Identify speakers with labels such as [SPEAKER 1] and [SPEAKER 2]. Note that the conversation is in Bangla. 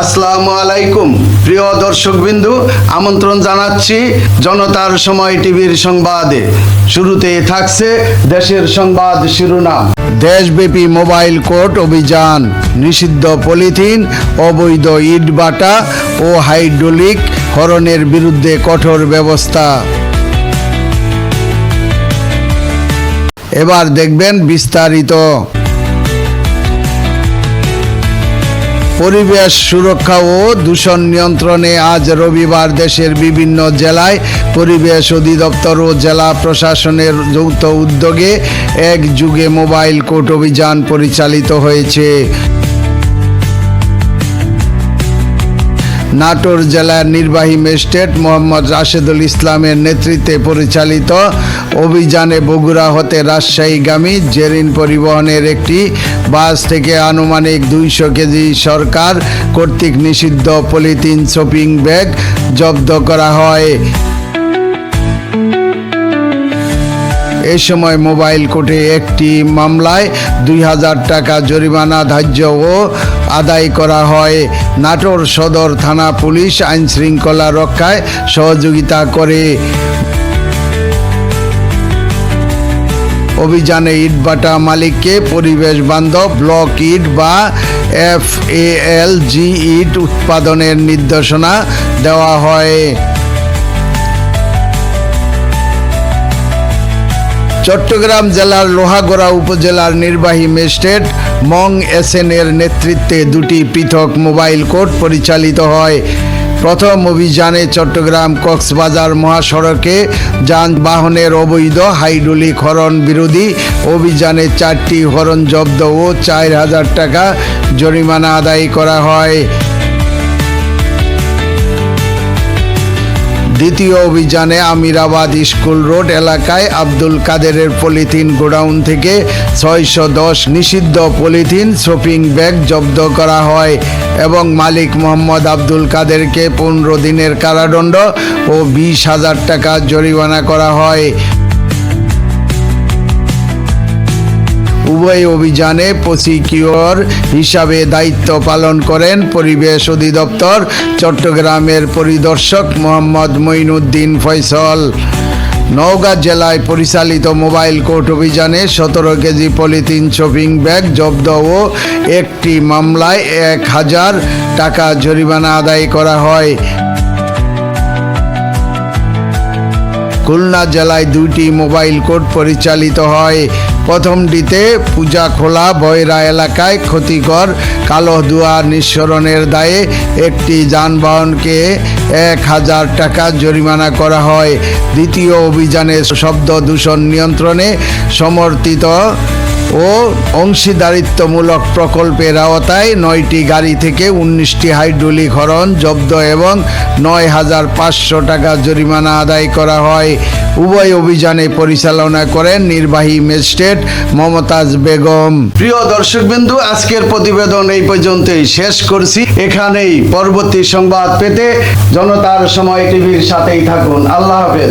[SPEAKER 1] আসসালামু আলাইকুম। প্রিয় দর্শকবিন্দু, আমন্ত্রণ জানাচ্ছি জনতার সময় টিভির সংবাদে। শুরুতে থাকছে দেশের সংবাদ শিরোনাম। দেশব্যাপী মোবাইল কোর্ট অভিযান, নিষিদ্ধ পলিথিন, অবৈধ ইটবাটা ও হাইড্রোলিক হরণের বিরুদ্ধে কঠোর ব্যবস্থা। এবার দেখবেন বিস্তারিত। পরিবেশ সুরক্ষা ও দূষণ নিয়ন্ত্রণে আজ রবিবার দেশের বিভিন্ন জেলায় পরিবেশ অধিদপ্তর ও জেলা প্রশাসনের যৌথ উদ্যোগে এক যুগে মোবাইল কোর্ট অভিযান পরিচালিত হয়েছে। নাটোর জেলার নির্বাহী ম্যাজিস্ট্রেট মোহাম্মদ রাশেদুল ইসলামের নেতৃত্বে পরিচালিত অভিযানে বগুড়া হতে রাজশাহীগামী জেরিন পরিবহনের একটি বাস থেকে আনুমানিক দুইশো কেজি সরকার কর্তৃক নিষিদ্ধ পলিথিন শপিং ব্যাগ জব্দ করা হয়। এ সময় মোবাইল কোর্টে একটি মামলায় দুই হাজার টাকা জরিমানা ধার্য ও আদায় করা হয়। নাটোর সদর থানা পুলিশ আইন শৃঙ্খলা রক্ষায় সহযোগিতা করে। অভিযানে ইটবাটা মালিককে পরিবেশ বান্ধব, ব্লক ইট বা এফ এল জি ইট উৎপাদনের নির্দেশনা দেওয়া হয়। চট্টগ্রাম জেলার লোহাগড়া উপজেলার নির্বাহী ম্যাজিস্ট্রেট মং এসেন এর নেতৃত্বে দুটি পৃথক মোবাইল কোর্ট পরিচালিত হয়। প্রথম অভিযানে চট্টগ্রাম কক্সবাজার মহাসড়কে যানবাহনের অবৈধ হাইড্রোলিক হরণ বিরোধী অভিযানে চারটি হরণ জব্দ ও চার হাজার টাকা জরিমানা আদায় করা হয়। দ্বিতীয় অভিযানে আমিরাবাদ স্কুল রোড এলাকায় আব্দুল কাদেরের পলিথিন গোডাউন থেকে ছয়শো দশ নিষিদ্ধ পলিথিন শপিং ব্যাগ জব্দ করা হয় এবং মালিক মোহাম্মদ আব্দুল কাদেরকে পনেরো দিনের কারাদণ্ড ও বিশ হাজার টাকা জরিমানা করা হয়। উভয় অভিযানে প্রসিকিউর হিসাবে দায়িত্ব পালন করেন পরিবেশ অধিদপ্তর চট্টগ্রামের পরিদর্শক মোহাম্মদ মঈনুদ্দিন ফয়সল। নওগাঁ জেলায় পরিচালিত মোবাইল কোর্ট অভিযানে সতেরো কেজি পলিথিন শপিং ব্যাগ জব্দ ও একটি মামলায় এক হাজার টাকা জরিমানা আদায় করা হয়। খুলনা জেলায় দুইটি মোবাইল কোর্ট পরিচালিত হয়। প্রথমটিতে পূজা খোলা বয়রা এলাকায় ক্ষতিকর কালো দুয়ার নিঃসরণের দায়ে একটি যানবাহনকে এক হাজার টাকা জরিমানা করা হয়। দ্বিতীয় অভিযানে শব্দ দূষণ নিয়ন্ত্রণে সমর্থিত ও অংশীদারিত্বমূলক প্রকল্পের আওতায় নয়টি গাড়ি থেকে উনিশটি হাইড্রোলিক হরণ, জব্দ এবং নয় হাজার পাঁচশো টাকা জরিমানা আদায় করা হয়। উভয় অভিযানে পরিচালনা করেন নির্বাহী ম্যাজিস্ট্রেট মমতাজ বেগম। প্রিয় দর্শকবিন্দু, আজকের প্রতিবেদন এই পর্যন্তই শেষ করছি। এখানেই পরবর্তী সংবাদ পেতে জনতার সময় টিভির সাথেই থাকুন। আল্লাহ হাফেজ।